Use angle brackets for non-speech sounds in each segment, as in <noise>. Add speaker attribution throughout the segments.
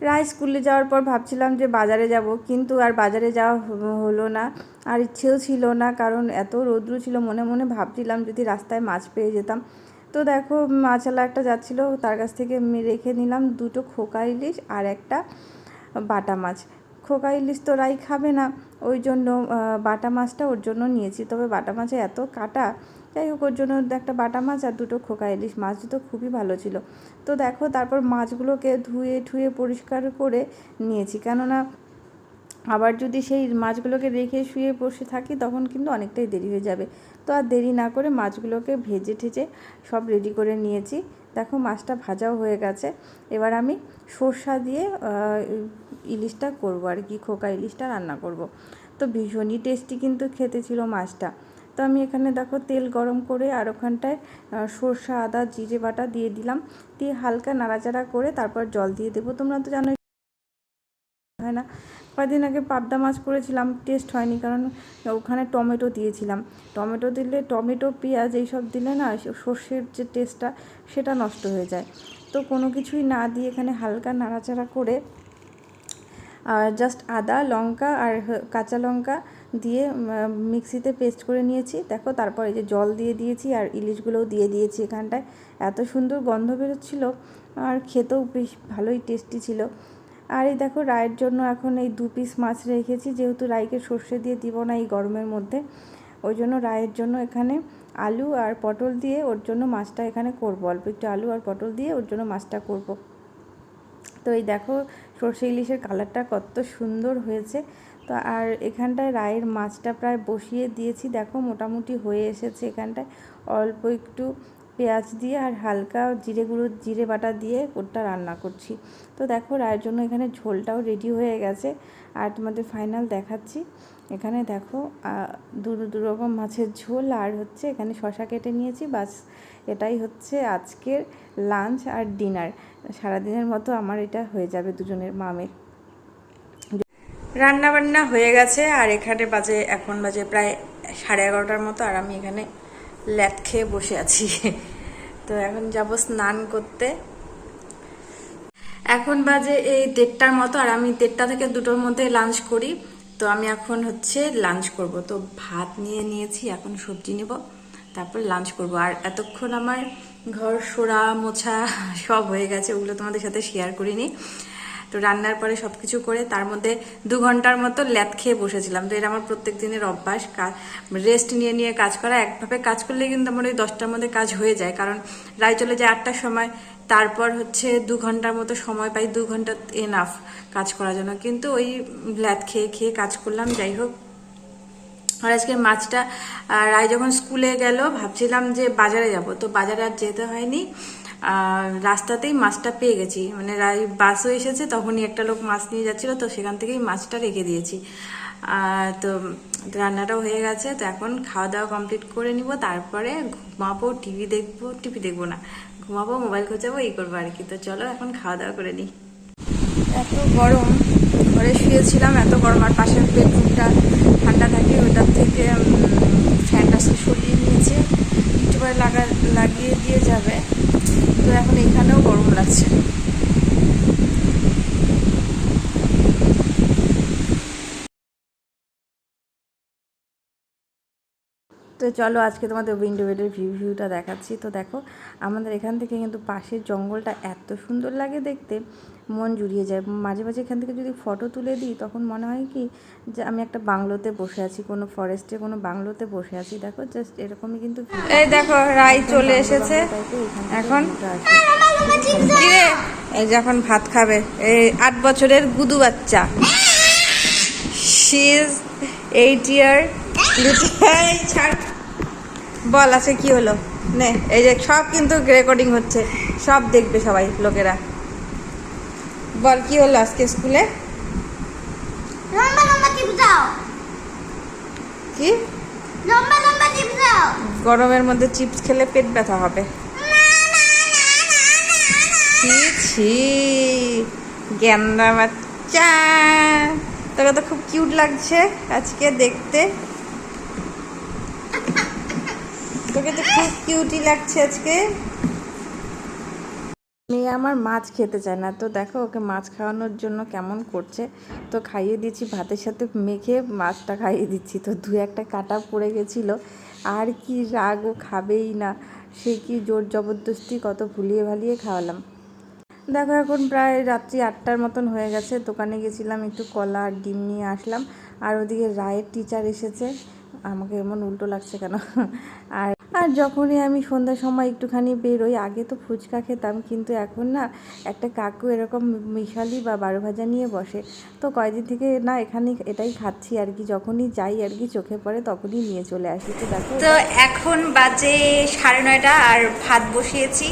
Speaker 1: রায় স্কুলে যাওয়ার পর ভাবছিলাম যে বাজারে যাব, কিন্তু আর বাজারে যাওয়া হলো না। আর ইচ্ছেও ছিল না, কারণ এত রৌদ্র ছিল, মনে মনে ভাবছিলাম যদি রাস্তায় মাছ পেয়ে যেতাম। তো দেখো, মাছওয়ালা একটা যাচ্ছিল, তার কাছ থেকে রেখে নিলাম দুটো খোকা ইলিশ আর একটা বাটা মাছ। খোকা ইলিশ তো রাই খাবে না, ওই জন্য বাটা মাছটা ওর জন্য নিয়েছি। তবে বাটা মাছে এত কাটা যাই হোক, ওর জন্য একটা বাটা মাছ আর দুটো খোকা ইলিশ মাছ দুটো খুবই ভালো ছিল। তো দেখো, তারপর মাছগুলোকে ধুয়ে ঠুয়ে পরিষ্কার করে নিয়েছি। কেননা আবার যদি সেই মাছগুলোকে রেখে শুয়ে বসে থাকি, তখন কিন্তু অনেকটাই দেরি হয়ে যাবে। তো আর দেরি না করে মাছগুলোকে ভেজে ঠেজে সব রেডি করে নিয়েছি। দেখো, মাছটা ভাজাও হয়ে গেছে। এবার আমি সর্ষা দিয়ে ইলিশটা করব আর কি, খোকা ইলিশটা রান্না করব। তো ভীষণই টেস্টি কিন্তু খেতে ছিল মাছটা। তো আমি এখানে দেখো তেল গরম করে আর ওখানটায় সর্ষা, আদা, জিরে বাটা দিয়ে দিলাম। দিয়ে হালকা নাড়াচাড়া করে তারপর জল দিয়ে দেবো। তোমরা তো জানোই হয় না। কয়েকদিন আগে পাবদা মাছ করেছিলাম, টেস্ট হয়নি কারণ ওখানে টমেটো দিয়েছিলাম। টমেটো দিলে টমেটো, পেঁয়াজ এইসব দিলে না সর্ষের যে টেস্টটা সেটা নষ্ট হয়ে যায়। তো কোনো কিছুই না দিয়ে এখানে হালকা নাড়াচাড়া করে জাস্ট আদা, লঙ্কা আর কাঁচা লঙ্কা দিয়ে মিক্সিতে পেস্ট করে নিয়েছি। দেখো, তারপর যে জল দিয়ে দিয়েছি আর ইলিশগুলোও দিয়ে দিয়েছি এখানটায়। এত সুন্দর গন্ধ বেরোচ্ছিল আর খেতেও বেশ ভালোই টেস্টি ছিল। আর এই দেখো, রায়ের জন্য এখন এই দু পিস মাছ রেখেছি। যেহেতু রাইকে সর্ষে দিয়ে দিব না এই গরমের মধ্যে, ওই জন্য রায়ের জন্য এখানে আলু আর পটল দিয়ে ওর জন্য মাছটা এখানে করব। অল্প একটু আলু আর পটল দিয়ে ওর জন্য মাছটা করব। তো এই দেখো, সর্ষে ইলিশের কালারটা কত সুন্দর হয়েছে। তো আর এখানটায় রায়ের মাছটা প্রায় বসিয়ে দিয়েছি। দেখো, মোটামুটি হয়ে এসেছে এখানটায়। অল্প একটু পেঁয়াজ দিয়ে আর হালকা জিরে গুঁড়ো, জিরে বাটা দিয়ে ওটা রান্না করছি। তো দেখো, রায়ের জন্য এখানে ঝোলটাও রেডি হয়ে গেছে। আর তোমাদের ফাইনাল দেখাচ্ছি। এখানে দেখো দু দু রকম মাছের ঝোল। আর হচ্ছে এখানে শশা কেটে নিয়েছি। বাস এটাই হচ্ছে আজকের লাঞ্চ আর ডিনার সারাদিনের মতো আমার এটা হয়ে যাবে দুজনের মামের। রান্না বান্না হয়ে গেছে, আর এখানে বাজে, এখন বাজে প্রায় সাড়ে এগারোটার মতো, আর আমি এখানে ল্যাট খেয়ে বসে আছি। তো এখন যাব স্নান করতে। এখন বাজে এই দেড়টার মতো, আর আমি দেড়টা থেকে দুটোর মধ্যে লাঞ্চ করি। তো আমি এখন হচ্ছে লাঞ্চ করব। তো ভাত নিয়ে নিয়েছি, এখন সবজি নেব, তারপর লাঞ্চ করব। আর এতক্ষণ আমার ঘর সোরা মোছা সব হয়ে গেছে, ওগুলো তোমাদের সাথে শেয়ার করিনি। তো রান্নার পরে সব কিছু করে তার মধ্যে দু ঘণ্টার মতো ল্যাদ খেয়ে বসেছিলাম। তো এটা আমার প্রত্যেক দিনের অভ্যাস। রেস্ট নিয়ে নিয়ে কাজ করা, একভাবে কাজ করলে কিন্তু আমার ওই দশটার মধ্যে কাজ হয়ে যায়। কারণ রায় চলে যায় আটটার সময়। তারপর হচ্ছে দু ঘণ্টার মতো সময় পাই, দু ঘণ্টা এনাফ কাজ করার জন্য। কিন্তু ওই ল্যাদ খেয়ে খেয়ে কাজ করলাম, যাই হোক। আর আজকে মাছটা রায় যখন স্কুলে গেল, ভাবছিলাম যে বাজারে যাব। তো বাজারে আর যেতে হয়নি। রাস্তাতেই মাছটা পেয়ে গেছি। মানে বাসও এসেছে, তখনই একটা লোক মাছ নিয়ে যাচ্ছিল, তো সেখান থেকেই মাছটা রেখে দিয়েছি। আর তো রান্নাটাও হয়ে গেছে, তো এখন খাওয়া দাওয়া কমপ্লিট করে নিব, তারপরে ঘুমাবো টিভি দেখব টিভি দেখব না, ঘুমাবো মোবাইল খোঁচাবো এই করব আর কি। তো চলো এখন খাওয়া দাওয়া করে নিই। এত গরম, ঘরে শুয়েছিলাম, এত গরম, আর পাশের বেডরুমটা ঠান্ডা থাকে, ওটার থেকে ফ্যানটা সরিয়ে নিয়েছে। একটু লাগিয়ে দিয়ে যাবে। তো এখন এখানেও গরম লাগছে। তো চলো আজকে তোমাদের উইন্ডো বেডের ভিউ ভিউটা দেখাচ্ছি। তো দেখো, আমাদের এখান থেকে কিন্তু পাশের জঙ্গলটা এত সুন্দর লাগে দেখতে, মন জুড়িয়ে যায়। মাঝে মাঝে এখান থেকে যদি ফটো তুলে দিই, তখন মনে হয় কি যে আমি একটা বাংলোতে বসে আছি, কোনো ফরেস্টে কোনো বাংলোতে বসে আছি। দেখো জাস্ট এরকমই কিন্তু এই দেখো, রাই চলে এসেছে। এখন এই যখন ভাত খাবে, এই আট বছরের গুদু বাচ্চা। শি ইজ এইট ইয়ার বল আছে কি হলো? নে এই যে সব কিন্তু রেকর্ডিং হচ্ছে। সব দেখবে সবাই লোকেরা। বল কি হলো আজকে স্কুলে?
Speaker 2: লম্বা লম্বা টিপ দাও।
Speaker 1: কি?
Speaker 2: লম্বা লম্বা টিপ দাও।
Speaker 1: গরমের মধ্যে চিপস খেলে পেট ব্যথা হবে। ছি ছি। গেন্দা বাচ্চা। তোকে তো খুব কিউট লাগছে আজকে দেখতে। তোকে তো খুব কিউটি লাগছে আজকে। মেয়ে আমার মাছ খেতে চায় না। তো দেখো, ওকে মাছ খাওয়ানোর জন্য কেমন করছে। তো খাইয়ে দিচ্ছি ভাতের সাথে মেখে মাছটা খাইয়ে দিচ্ছি। তো দু একটা কাটা পড়ে গেছিল। আর কি রাগ, ও খাবেই না। সে কি জোর জবরদস্তি কত ভুলিয়ে ভালিয়ে খাওয়ালাম। দেখো, এখন প্রায় রাত্রি আটটার মতন হয়ে গেছে। দোকানে গেছিলাম, একটু কলা আর ডিম নিয়ে আসলাম। আর ওদিকে রায়ের টিচার এসেছে। আমাকে এমন উল্টো লাগছে কেন? আর আর যখনই আমি সন্ধ্যার সময় একটুখানি বেরোই আগে তো ফুচকা খেতাম কিন্তু এখন না একটা কাকু এরকম মিশালি বা বারো ভাজা নিয়ে বসে। তো কয়দিন থেকে না এখানে এটাই খাচ্ছি আর কি যখনই যাই আর কি চোখে পড়ে তখনই নিয়ে চলে আসি। তো দেখো
Speaker 3: তো এখন বাজে সাড়ে নয়টা আর ভাত বসিয়েছি।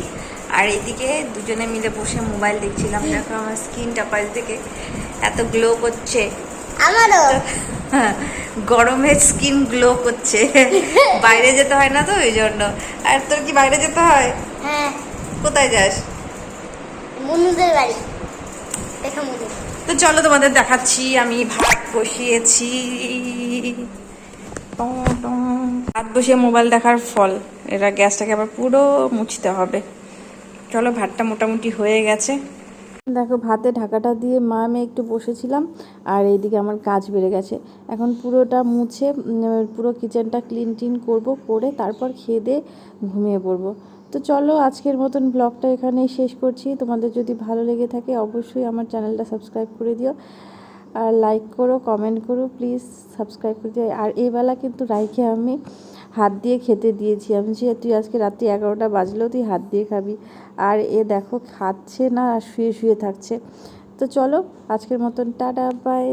Speaker 3: আর এদিকে দুজনে মিলে বসে মোবাইল দেখছিলাম। দেখো আমার স্কিনটা পাশ থেকে এত গ্লো করছে।
Speaker 2: আমারও। <laughs>
Speaker 3: গরমে স্কিন গ্লো করছে। <laughs> বাইরে যেতে হয় না তো ওই জন্য। আর তোর কি বাইরে যেতে হয়?
Speaker 2: হ্যাঁ।
Speaker 3: কোথায় যাস?
Speaker 2: মনুদের বাড়ি।
Speaker 3: তো চলো তোমাদের দেখাচ্ছি আমি ভাত বসিয়েছি। ভাত বসিয়ে মোবাইল দেখার ফল। এরা গ্যাসটাকে আবার পুরো মুছতে হবে। চলো ভাতটা মোটামুটি হয়ে গেছে।
Speaker 1: দেখো, ভাতে ঢাকাটা দিয়ে মা, আমি একটু বসেছিলাম আর এইদিকে আমার কাজ বেড়ে গেছে। এখন পুরোটা মুছে পুরো কিচেনটা ক্লিন টিন করব, করে তারপর খেয়ে দিয়ে ঘুমিয়ে পড়ব। তো চলো, আজকের মতন ব্লগটা এখানেই শেষ করছি। তোমাদের যদি ভালো লেগে থাকে, অবশ্যই আমার চ্যানেলটা সাবস্ক্রাইব করে দিও। আর লাইক করো, কমেন্ট করো, প্লিজ সাবস্ক্রাইব করে দিও। আর এই বেলা কিন্তু রাইকে আমি হাত দিয়ে খেতে দিয়েছি। আমি যে তুই আজকে রাত্রি এগারোটা বাজলেও তুই হাত দিয়ে খাবি। আর এ দেখো খাচ্ছে না, আর শুয়ে শুয়ে থাকছে। তো চলো, আজকের মতন টাটা বাই